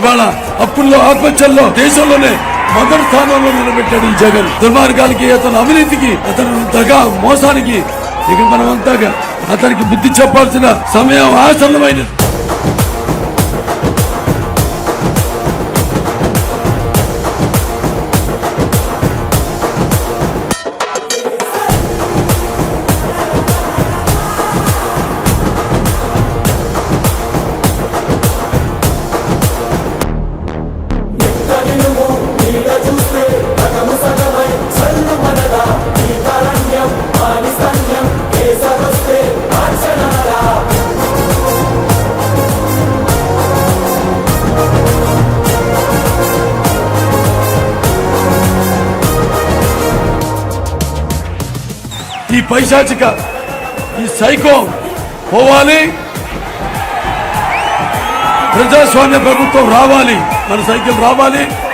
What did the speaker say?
ఇవాళ అప్పుల్లో ఆత్మహత్యల్లో దేశంలోనే మొదటి స్థానంలో నిలబెట్టాడు ఈ జగన్. దుర్మార్గాలకి అతను అవినీతికి అతను దగా మోసానికి ఇక మనం అతనికి బుద్ధి చెప్పాల్సిన సమయం ఆసన్నమైనది. ఈ పైశాచిక ఈ సైకో పోవాలి. ప్రజాస్వామ్య ప్రభుత్వం రావాలి. మన సైకిల్ రావాలి.